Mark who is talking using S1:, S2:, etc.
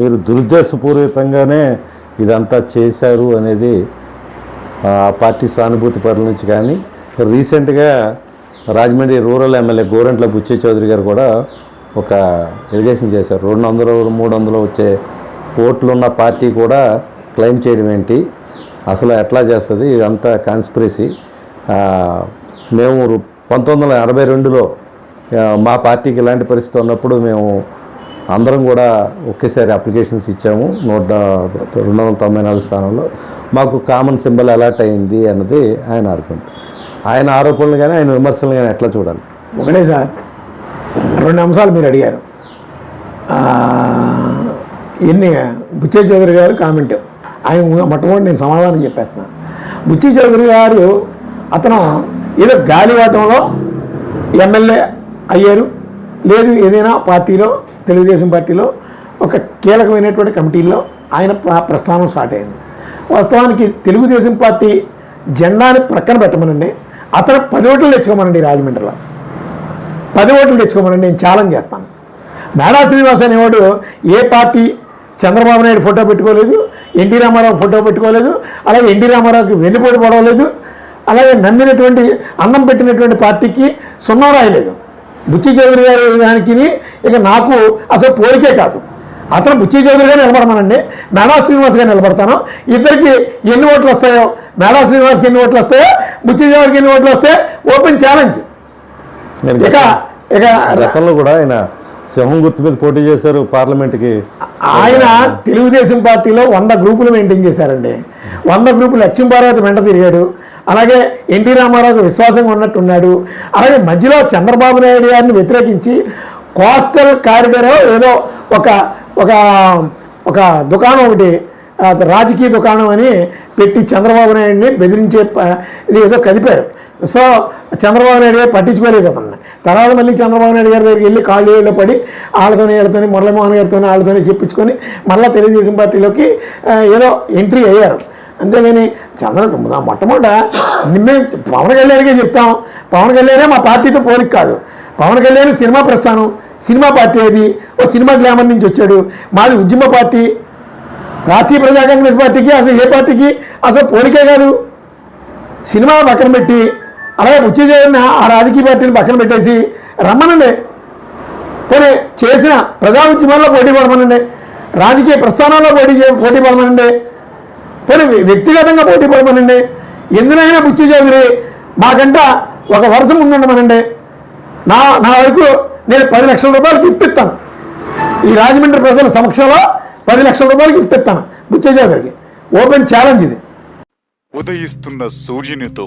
S1: మీరు దురుద్దేశపూరితంగానే ఇదంతా చేశారు అనేది ఆ పార్టీ సానుభూతి పరుల నుంచి కానీ రీసెంట్గా రాజమండ్రి రూరల్ ఎమ్మెల్యే గోరంట్ల బుచ్చి చౌదరి గారు కూడా ఒక ఎలిగేషన్ చేశారు. రెండు వందలు మూడు వందలు వచ్చే ఓట్లు ఉన్న పార్టీ కూడా క్లెయిమ్ చేయడం ఏంటి అసలు ఎట్లా చేస్తుంది ఇదంతా కాన్స్పిరసీ. మేము పంతొమ్మిది వందల ఎనభై రెండులో మా పార్టీకి ఇలాంటి పరిస్థితి ఉన్నప్పుడు మేము అందరం కూడా ఒకేసారి అప్లికేషన్స్ ఇచ్చాము. నూట రెండు వందల తొంభై నాలుగు స్థానంలో. మాకు కామన్ సింబల్ అలాట్ అయింది అన్నది ఆయన ఆర్గ్యుమెంట్ ఆయన ఆరోపణలు కానీ ఆయన విమర్శలు కానీ ఎట్లా చూడాలి?
S2: ఒకటే సార్ రెండు అంశాలు మీరు అడిగారు. ఎన్ని బుచ్చే చౌదరి గారు కామెంట్ ఆయన మొట్టమొదటి నేను సమాధానం చెప్పేస్తున్నాను బుచ్చి చౌదరి గారు అతను ఏదో గాలివాటంలో ఎమ్మెల్యే అయ్యారు. లేదు ఏదైనా పార్టీలో తెలుగుదేశం పార్టీలో ఒక కీలకమైనటువంటి కమిటీల్లో ఆయన ప్రస్థానం స్టార్ట్ అయింది. వాస్తవానికి తెలుగుదేశం పార్టీ జెండాని ప్రక్కన పెట్టమనండి. అతను పది ఓట్లు తెచ్చుకోమనండి రాజమండ్రిలో. పది ఓట్లు తెచ్చుకోమనండి నేను ఛాలెంజ్ చేస్తాను. మేడా శ్రీనివాస్ అనేవాడు ఏ పార్టీ చంద్రబాబు నాయుడు ఫోటో పెట్టుకోలేదు ఎన్టీ రామారావు ఫోటో పెట్టుకోలేదు అలాగే ఎన్టీ రామారావుకి వెన్నుపోటు పడవలేదు అలాగే నమ్మినటువంటి అన్నం పెట్టినటువంటి పార్టీకి సున్నా రాయలేదు. బుచ్చి చౌదరి గారి దానికి ఇక నాకు అసలు పోలికే కాదు. అతను బుచ్చి చౌదరి గారు నిలబడమనండి. మేడా శ్రీనివాస్ గారు నిలబడతాను. ఇద్దరికి ఎన్ని ఓట్లు వస్తాయో మేడా శ్రీనివాస్కి ఎన్ని ఓట్లు వస్తాయో బుచ్చి చౌదరికి ఎన్ని ఓట్లు వస్తాయో ఓపెన్ ఛాలెంజ్. ఇక ఇక
S1: గతంలో కూడా ఆయన సింహం గుర్తు మీద పోటీ చేశారు పార్లమెంట్కి.
S2: ఆయన తెలుగుదేశం పార్టీలో వంద గ్రూపులు మెయింటైన్ చేశారండి. వంద గ్రూపులు లక్ష్మీ పార్వతి వెంట తిరిగాడు. అలాగే ఎన్టీ రామారావుకు విశ్వాసంగా ఉన్నట్టున్నాడు. అలాగే మధ్యలో చంద్రబాబు నాయుడు గారిని వ్యతిరేకించి కోస్టల్ కారిడర్ ఏదో ఒక ఒక ఒక దుకాణం ఒకటి రాజకీయ దుకాణం అని పెట్టి చంద్రబాబు నాయుడిని బెదిరించే ఇది ఏదో కదిపారు. సో చంద్రబాబు నాయుడు గారు పట్టించుకోలేదు తర్వాత మళ్ళీ చంద్రబాబు నాయుడు గారి దగ్గరికి వెళ్ళి కాళ్ళు ఏళ్ళు పడి వాళ్ళతోనే వీళ్ళతోని మురళీమోహన్ గారితోనే వాళ్ళతోనే చెప్పించుకొని మళ్ళీ తెలుగుదేశం పార్టీలోకి ఏదో ఎంట్రీ అయ్యారు. అంతేగాని చంద్రబాబు మొట్టమొదట మేము పవన్ కళ్యాణ్కే చెప్తాం. పవన్ కళ్యాణే మా పార్టీతో పోలిక కాదు. పవన్ కళ్యాణ్ సినిమా ప్రస్థానం. సినిమా పార్టీ అది. ఓ సినిమా గ్లామర్ నుంచి వచ్చాడు. మాది ఉద్యమ పార్టీ. రాష్ట్రీయ ప్రజా కాంగ్రెస్ పార్టీకి అసలు ఏ పార్టీకి? అసలు పోలికే కాదు. సినిమా పక్కన పెట్టి అలాగే బుచ్చి జగన్ ఆ రాజకీయ పార్టీని పక్కన పెట్టేసి రమ్మనండి. పోనీ చేసిన ప్రజా ఉద్యమాల్లో పోటీ పడమనండి. రాజకీయ ప్రస్థానాల్లో పోటీ పోటీ పడమనండి. పోనీ వ్యక్తిగతంగా పోటీ పడమనండి. ఎందునైనా బుచ్చి చౌదరి మాకంట ఒక వరుస ముందుండమనండి. నా నా వరకు నేను పది లక్షల రూపాయలు గిఫ్ట్ ఇస్తాను. ఈ రాజమండ్రి ప్రజల సమక్షంలో పది లక్షల రూపాయలు గిఫ్ట్ ఇస్తాను బుచ్చే చౌదరికి. ఓపెన్ ఛాలెంజ్ ఇది.
S3: ఉదయిస్తున్న సూర్యునితో